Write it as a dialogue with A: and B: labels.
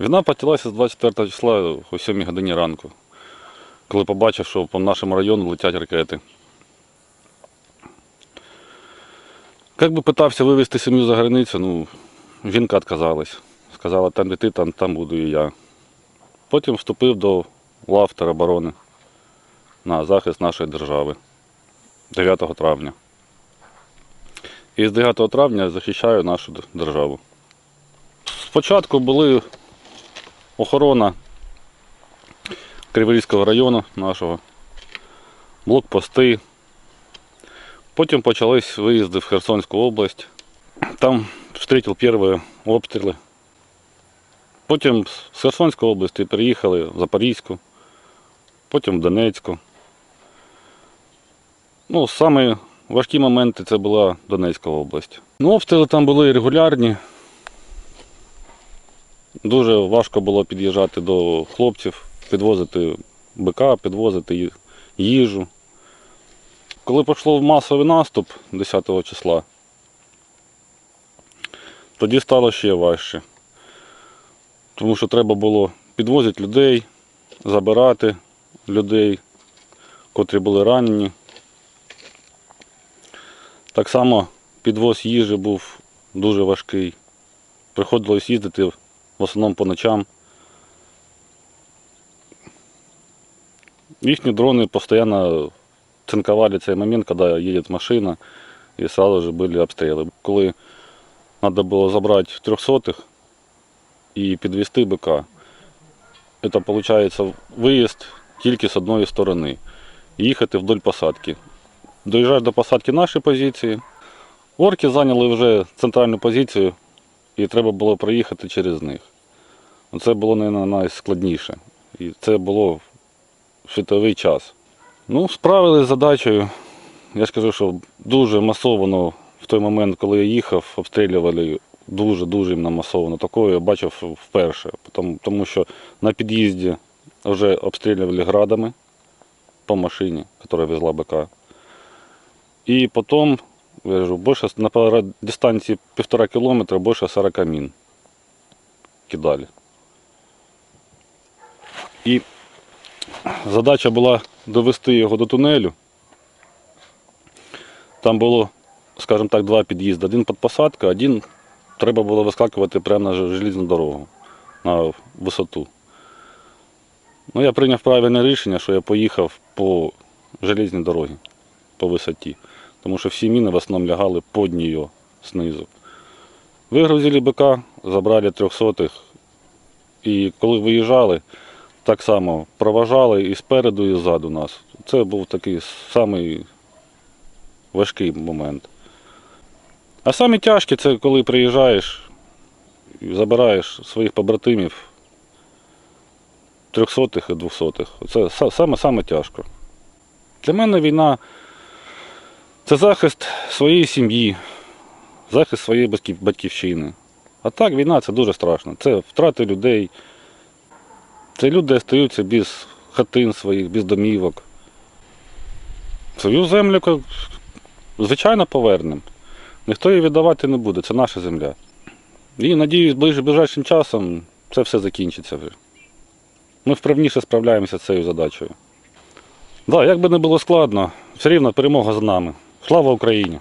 A: Війна почалася з 24 числа о 7 годині ранку, коли побачив, що по нашому району летять ракети. Як би питався вивезти сім'ю за границю, ну, жінка відказалась. Сказала, там де ти, там, там буду і я. Потім вступив до лав тероборони на захист нашої держави 9 травня. І з 9 травня захищаю нашу державу. Спочатку були охорона Криворізького району нашого, блокпости. Потім почались виїзди в Херсонську область. Там встретив перші обстріли. Потім з Херсонської області переїхали в Запорізьку, потім в Донецьку. Ну, саме важкі моменти це була Донецька область. Ну, обстріли там були регулярні. Дуже важко було під'їжджати до хлопців, підвозити бика, підвозити їжу. Коли пішло масовий наступ 10 числа, тоді стало ще важче. Тому що треба було підвозити людей, забирати людей, котрі були ранені. Так само підвоз їжі був дуже важкий. Приходилось їздити в основному по ночам. Їхні дрони постійно цинковали цей момент, коли їде машина, і одразу ж були обстріли. Коли треба було забрати трьохсотих і підвести бика, це виходить виїзд тільки з одної сторони. Їхати вдоль посадки. Доїжджаєш до посадки нашої позиції. Орки зайняли вже центральну позицію і треба було проїхати через них. Це було, мабуть, найскладніше. І це було світовий час. Ну, справилися з задачею. Я ж кажу, що дуже масово в той момент, коли я їхав, обстрілювали дуже-дуже масово. Такого я бачив вперше. Тому, тому що на під'їзді вже обстрілювали градами по машині, яка везла БК. І потім, я кажу, більше, на дистанції півтора кілометра більше 40 мін кидали. І задача була довести його до тунелю. Там було, скажімо так, два під'їзди. Один під посадку, один треба було вискакувати прямо на железну дорогу, на висоту. Ну, я прийняв правильне рішення, що я поїхав по железній дорогі, по висоті. Тому що всі міни в основному лягали під нее знизу. Вигрузили бика, забрали трьохсотих. І коли виїжджали, так само проважали і спереду, і ззаду нас. Це був такий самий важкий момент. А самі тяжкі це коли приїжджаєш і забираєш своїх побратимів трьохсотих і двохсотих. Це са- саме саме тяжко. Для мене війна це захист своєї сім'ї, захист своєї батьківщини. А так, війна це дуже страшно. Це втрати людей. Це люди остаються без хатин своїх, без домівок. Свою землю, звичайно, повернемо. Ніхто її віддавати не буде, це наша земля. І надіюсь, ближче ближайшим часом це все закінчиться вже. Ми вправніше справляємося з цією задачею. Так, да, як би не було складно, все рівно перемога за нами. Слава Україні!